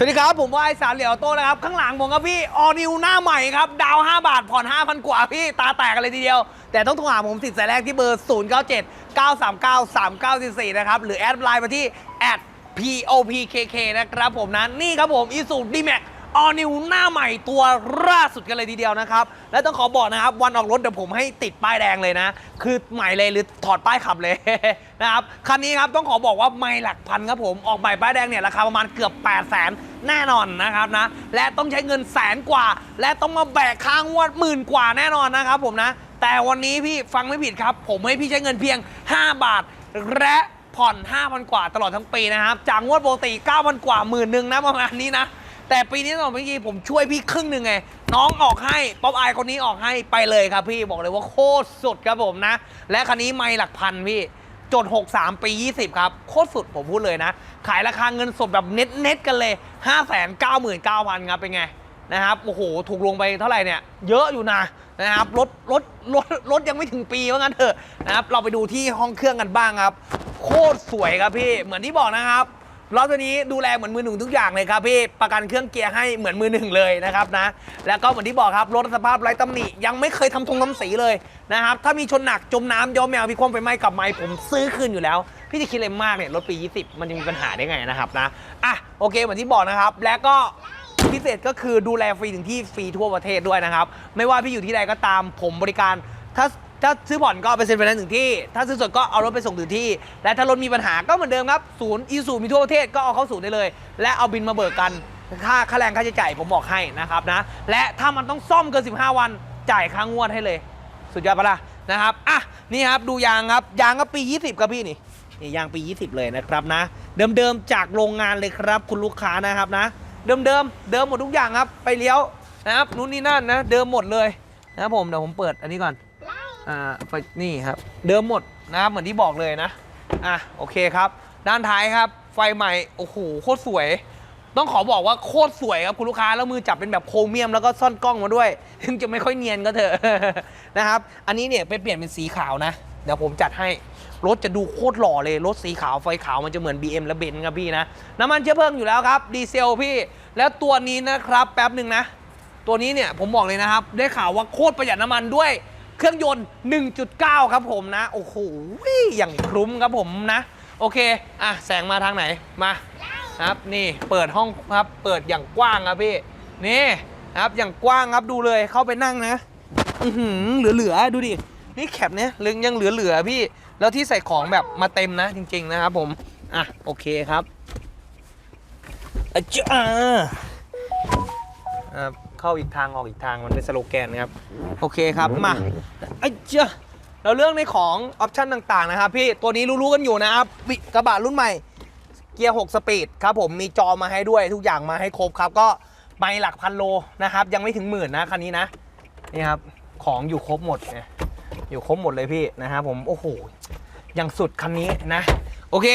สวัสดีครับ ผมว่าไอสารเหลียวโต้นะครับ ข้างหลังผมครับพี่ออนิวหน้าใหม่ครับ ดาว 5 บาท ผ่อน 5,000 กว่าพี่ ตาแตกกันเลยทีเดียว แต่ต้องโทรหาผมติดสายแรกที่เบอร์ 097 939 3944 นะครับ หรือแอดไลน์มาที่ @popkk นะครับผมนะ นี่ครับผมอีสูดีแม็ก ออนิวหน้าใหม่ตัวล่าสุดกันเลยทีเดียวนะครับ และต้องขอบอกนะครับ วันออกรถเดี๋ยวผมให้ติดป้ายแดงเลยนะ คือใหม่เลยหรือถอดป้ายขับเลย นะครับ คันนี้ครับต้องขอบอกว่าไม่หลักพันครับผม ออกใหม่ป้ายแดงเนี่ยราคาประมาณเกือบ 8 0 0 0 0 0แน่นอนนะครับนะ และต้องใช้เงินแสนกว่า และต้องมาแบกค้างวดหมื่นกว่าแน่นอนนะครับผมนะ แต่วันนี้พี่ฟังไม่ผิดครับ ผมให้พี่ใช้เงินเพียง 5 บาทและผ่อน 5,000 กว่าตลอดทั้งปีนะครับ จากงวดปกติ 9,000 กว่าหมื่นหนึ่งนะประมาณนี้นะ แต่ปีนี้ตอนเมื่อกี้ผมช่วยพี่ครึ่งหนึ่งไง น้องออกให้ ป๊อปอายคนนี้ออกให้ไปเลยครับพี่บอกเลยว่าโคตรสุดครับผมนะ และคันนี้ไม่หลักพันพี่จด 63 ปี 20 ครับ โคตรสุดผมพูดเลยนะ ขายราคาเงินสดแบบเน็ตเน็ตกันเลย 599,000 ครับเป็นไงนะครับ โอ้โห ถูกลงไปเท่าไหร่เนี่ย เยอะอยู่นะนะครับรถรถรถรถยังไม่ถึงปีว่างั้นเถอะนะครับ เราไปดูที่ห้องเครื่องกันบ้างครับ โคตรสวยครับพี่ เหมือนที่บอกนะครับ รถตัวนี้ดูแลเหมือนมือหนึ่งทุกอย่างเลยครับพี่ประกันเครื่องเกียร์ให้เหมือนมือหนึ่งเลยนะครับนะแล้วก็เหมือนที่บอกครับรถสภาพไร้ตำหนิยังไม่เคยทำทงทำสีเลยนะครับถ้ามีชนหนักจมน้ำย้อมแมวพี่คว่ำไฟไหม้กลับไม้ผมซื้อคืนอยู่แล้ว พี่จะคิดอะไรมากเนี่ยรถปี 20 มันจะมีปัญหาได้ไงนะครับนะอะโอเคเหมือนที่บอกนะครับ แล้วก็พิเศษก็คือดูแลฟรีถึงที่ฟรีทั่วประเทศด้วยนะครับ ไม่ว่าพี่อยู่ที่ใดก็ตามผมบริการถ้า ถ้าซื้อผ่อนก็เอาไปเซ็นไฟแนนซ์ถึงที่ ถ้าซื้อสดก็เอารถไปส่งถึงที่ และถ้ารถมีปัญหาก็เหมือนเดิมครับ ศูนย์อีสูมีทั่วประเทศก็เอาเข้าศูนย์ได้เลย และเอาบินมาเบิกกัน ค่าค่าแรงค่าใช้จ่ายผมบอกให้นะครับนะ และถ้ามันต้องซ่อมเกิน 15 วันจ่ายค่างวดให้เลย สุดยอดปะล่ะนะครับ อะ นี่ครับดูยางครับ ยางก็ปี 20ครับพี่นี่ นี่ยางปี 20 เลยนะครับนะ เดิมๆจากโรงงานเลยครับ คุณลูกค้านะครับนะ เดิมๆเดิมหมดทุกอย่างครับ ไปเลี้ยวนะครับ นู่นนี่นั่นนะ เดิมหมดเลยนะครับผม เดี๋ยวผมเปิดอันนี้ก่อน อ่าไฟนี่ครับ เดิมหมดนะครับเหมือนที่บอกเลยนะ อะโอเคครับ ด้านท้ายครับ ไฟใหม่ โอ้โหโคตรสวย ต้องขอบอกว่าโคตรสวยครับคุณลูกค้า แล้วมือจับเป็นแบบโครเมียมแล้วก็ซ่อนกล้องมาด้วย ถึงจะไม่ค่อยเนียนก็เถอะนะครับ อันนี้เนี่ยไปเปลี่ยนเป็นสีขาวนะ เดี๋ยวผมจัดให้รถจะดูโคตรหล่อเลย รถสีขาวไฟขาวมันจะเหมือน BM และเบนซ์ครับพี่นะ น้ำมันเชื้อเพลิงอยู่แล้วครับ ดีเซลพี่ แล้วตัวนี้นะครับ แป๊บหนึ่งนะ ตัวนี้เนี่ยผมบอกเลยนะครับ ได้ข่าวว่าโคตรประหยัดน้ำมันด้วย เครื่องยนต์ 1.9 ครับผมนะ โอ้โหอย่างคลุ้มครับผมนะ โอเค อะ แสงมาทางไหน มาครับนี่เปิดห้องครับเปิดอย่างกว้างครับพี่ นี่ครับอย่างกว้างครับดูเลยเข้าไปนั่งนะ อือหือเหลือๆดูดิ นี่แคปเนี่ยลึงยังเหลือๆพี่ แล้วที่ใส่ของแบบมาเต็มนะจริง ๆ นะครับผม อะโอเคครับอะจ้าครับ เข้าอีกทางออกอีกทางมันเป็นสโลแกนนะครับ โอเคครับมาไอ้เจ้าเราเรื่องในของออปชันต่างๆนะครับพี่ตัวนี้รู้ๆกันอยู่นะครับวิกระบะรุ่นใหม่เกียร์ 6 สปีดครับผมมีจอมาให้ด้วยทุกอย่างมาให้ครบครับ ก็ไม่หลักพันโลนะครับ ยังไม่ถึงหมื่นนะคันนี้นะนี่ครับของอยู่ครบหมดอยู่ครบหมดเลยพี่นะครับผมโอ้โหอย่างสุดคันนี้นะโอเค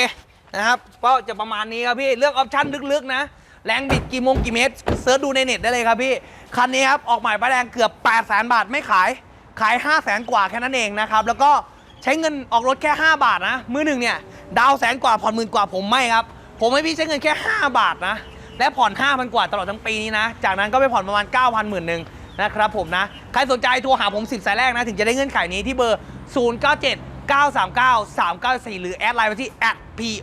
นะครับก็จะประมาณนี้ครับพี่เรื่องออปชันลึกๆนะ แรงบิดกี่โมงกี่เมตร เซิร์ชดูในเน็ตได้เลยครับพี่ คันนี้ครับออกใหม่ป้ายแดงเกือบ 8 0 0 0 0 0 บาทไม่ขาย ขาย 5 0 0 0 0 0 กว่าแค่นั้นเองนะครับ แล้วก็ใช้เงินออกรถแค่ 5 บาทนะ มือหนึ่งเนี่ยดาวแสนกว่าผ่อนหมื่นกว่าผมไม่ครับ ผมให้พี่ใช้เงินแค่ 5 บาทนะ และผ่อน 5,000 กว่าตลอดทั้งปีนี้นะ จากนั้นก็ไปผ่อนประมาณ 9,000หมื่นหนึ่งนะครับผมนะ ใครสนใจโทรหาผม10สายแรกนะถึงจะได้เงื่อนไขนี้ที่เบอร์ 097 939 394 หรือแอดไลน์ไปที่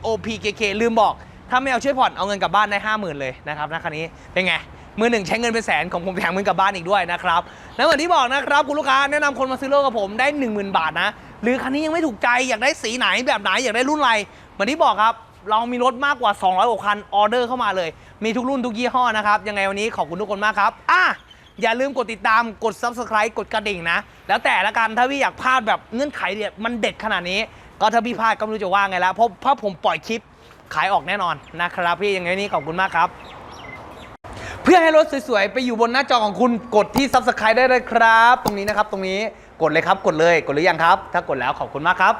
@popkk ลืมบอก ถ้าไม่เอาช่วยผ่อนเอาเงินกลับบ้านได้ 50,000 เลยนะครับนะคันนี้เป็นไงมือหนึ่งใช้เงินเป็นแสนของผมแถมเงินกลับบ้านอีกด้วยนะครับแล้วเหมือนที่บอกนะครับคุณลูกค้าแนะนำคนมาซื้อรถกับผมได้ 10,000 บาทนะหรือคันนี้ยังไม่ถูกใจอยากได้สีไหนแบบไหนอยากได้รุ่นอะไรเหมือนที่บอกครับเรามีรถมากกว่า 200กว่าคันออเดอร์เข้ามาเลย มีทุกรุ่นทุกยี่ห้อนะครับ ยังไงวันนี้ขอบคุณทุกคนมากครับ อะ อย่าลืมกดติดตาม กด subscribe กดกระดิ่งนะ แล้วแต่ละกัน ถ้าพี่อยากพลาดแบบเงื่อนไขเนี่ยมันเด็ดขนาดนี้ ก็ถ้าพี่พลาดก็ไม่รู้จะว่าไงแล้ว เพราะเพราะผมปล่อยคลิป ขายออกแน่นอนนะครับ พี่ยังไงนนี้ขอบคุณมากครับ เพื่อให้รถสวยๆ ไปอยู่บนหน้าจอของคุณกดที่ subscribe ได้เลยครับ ตรงนี้นะครับ ตรงนี้กดเลยครับกดเลยกดหรือยังครับ ถ้ากดแล้วขอบคุณมากครับ